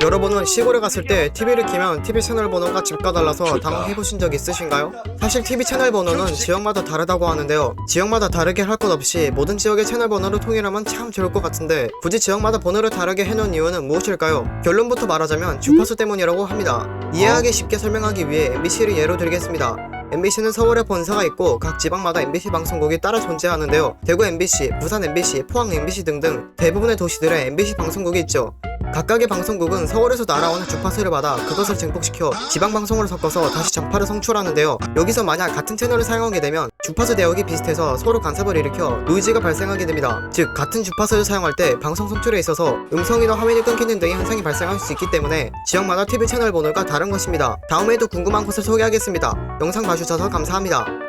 여러분은 시골에 갔을 때 TV를 키면 TV 채널 번호가 집과 달라서 당황해보신 적 있으신가요? 사실 TV 채널 번호는 지역마다 다르다고 하는데요. 지역마다 다르게 할 것 없이 모든 지역의 채널 번호를 통일하면 참 좋을 것 같은데 굳이 지역마다 번호를 다르게 해놓은 이유는 무엇일까요? 결론부터 말하자면 주파수 때문이라고 합니다. 이해하기 쉽게 설명하기 위해 MBC를 예로 들겠습니다. MBC는 서울에 본사가 있고 각 지방마다 MBC 방송국이 따라 존재하는데요. 대구 MBC, 부산 MBC, 포항 MBC 등등 대부분의 도시들에 MBC 방송국이 있죠. 각각의 방송국은 서울에서 날아오는 주파수를 받아 그것을 증폭시켜 지방 방송으로 섞어서 다시 전파를 송출하는데요. 여기서 만약 같은 채널을 사용하게 되면 주파수 대역이 비슷해서 서로 간섭을 일으켜 노이즈가 발생하게 됩니다. 즉 같은 주파수를 사용할 때 방송 송출에 있어서 음성이나 화면이 끊기는 등의 현상이 발생할 수 있기 때문에 지역마다 TV 채널 번호가 다른 것입니다. 다음에도 궁금한 것을 소개하겠습니다. 영상 봐주셔서 감사합니다.